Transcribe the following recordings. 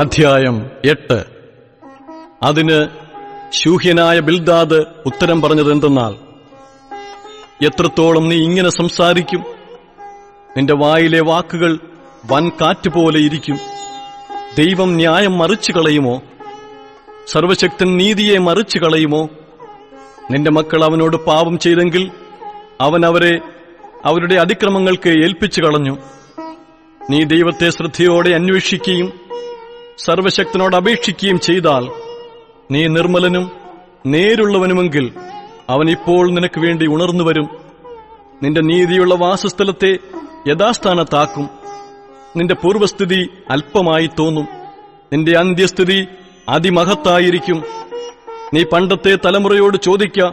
അധ്യായം എട്ട്. അതിന് ശൂഹ്യനായ ബിൽദാദ് ഉത്തരം പറഞ്ഞത് എന്തെന്നാൽ എത്രത്തോളം നീ ഇങ്ങനെ സംസാരിക്കും? നിന്റെ വായിലെ വാക്കുകൾ വൻ കാറ്റ് പോലെ ഇരിക്കും. ദൈവം ന്യായം മറിച്ചു കളയുമോ? സർവശക്തൻ നീതിയെ മറിച്ചു കളയുമോ? നിന്റെ മക്കൾ അവനോട് പാപം ചെയ്തെങ്കിൽ അവൻ അവരെ അവരുടെ അതിക്രമങ്ങൾക്ക് ഏൽപ്പിച്ചു കളഞ്ഞു. നീ ദൈവത്തെ ശ്രദ്ധയോടെ അന്വേഷിക്കുകയും സർവശക്തനോട് അപേക്ഷിക്കുകയും ചെയ്താൽ നീ നിർമ്മലനും നേരുള്ളവനുമെങ്കിൽ അവൻ ഇപ്പോൾ നിനക്ക് വേണ്ടി ഉണർന്നു വരും. നിന്റെ നീതിയുള്ള വാസസ്ഥലത്തെ യഥാസ്ഥാനത്താക്കും. നിന്റെ പൂർവസ്ഥിതി അല്പമായി തോന്നും. നിന്റെ അന്ത്യസ്ഥിതി അതിമഹത്തായിരിക്കും. നീ പണ്ടത്തെ തലമുറയോട് ചോദിക്ക.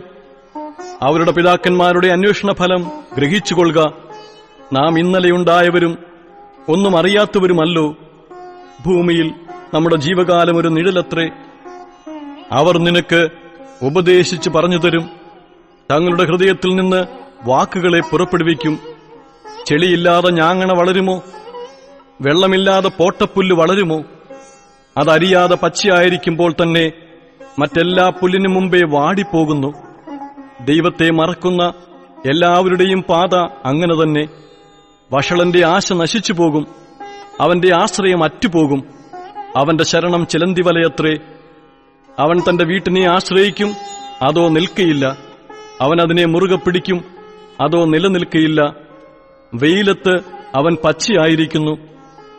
അവരുടെ പിതാക്കന്മാരുടെ അന്വേഷണ ഫലം ഗ്രഹിച്ചുകൊള്ളുക. നാം ഇന്നലെയുണ്ടായവരും ഒന്നും അറിയാത്തവരുമല്ലോ. ഭൂമിയിൽ നമ്മുടെ ജീവകാലം ഒരു നിഴലത്രേ. അവർ നിനക്ക് ഉപദേശിച്ച് പറഞ്ഞു തരും. തങ്ങളുടെ ഹൃദയത്തിൽ നിന്ന് വാക്കുകളെ പുറപ്പെടുവിക്കും. ചെളിയില്ലാതെ ഞാങ്ങണ വളരുമോ? വെള്ളമില്ലാതെ പോട്ടപ്പുല്ല് വളരുമോ? അതറിയാതെ പച്ചയായിരിക്കുമ്പോൾ തന്നെ മറ്റെല്ലാ പുല്ലിനു മുമ്പേ വാടിപ്പോകുന്നു. ദൈവത്തെ മറക്കുന്ന എല്ലാവരുടെയും പാത അങ്ങനെ തന്നെ. വഷളന്റെ ആശ നശിച്ചു പോകും അവന്റെ ആശ്രയം അറ്റുപോകും. അവന്റെ ശരണം ചിലന്തി വലയത്രേ അവൻ തന്റെ വീട്ടിനെ ആശ്രയിക്കും അതോ നിൽക്കയില്ല. അവൻ അതിനെ മുറുകെ പിടിക്കും അതോ നിലനിൽക്കയില്ല. വെയിലത്ത് അവൻ പച്ചയായിരിക്കുന്നു.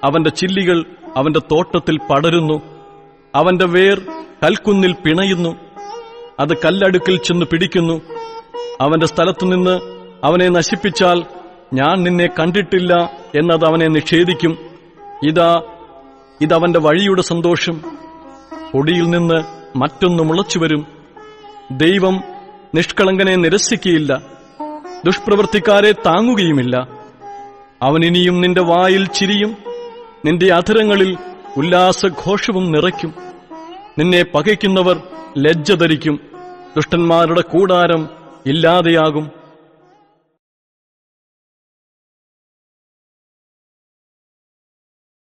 അവന്റെ ചില്ലികൾ അവന്റെ തോട്ടത്തിൽ പടരുന്നു. അവന്റെ വേർ കൽക്കുന്നിൽ പിണയുന്നു. അത് കല്ലടുക്കിൽ ചെന്ന് പിടിക്കുന്നു. അവന്റെ സ്ഥലത്തുനിന്ന് അവനെ നശിപ്പിച്ചാൽ ഞാൻ നിന്നെ കണ്ടിട്ടില്ല എന്നത് അവനെ നിഷേധിക്കും. ഇതാ ഇതവന്റെ വഴിയുടെ സന്തോഷം പൊടിയിൽ നിന്ന് മറ്റൊന്ന് മുളച്ചുവരും ദൈവം നിഷ്കളങ്കനെ നിരസിക്കുകയില്ല ദുഷ്പ്രവൃത്തിക്കാരെ താങ്ങുകയുമില്ല. അവൻ ഇനിയും നിന്റെ വായിൽ ചിരിയും നിന്റെ അധരങ്ങളിൽ ഉല്ലാസഘോഷവും നിറയ്ക്കും. നിന്നെ പകയ്ക്കുന്നവർ ലജ്ജ ധരിക്കും. ദുഷ്ടന്മാരുടെ കൂടാരം ഇല്ലാതെയാകും.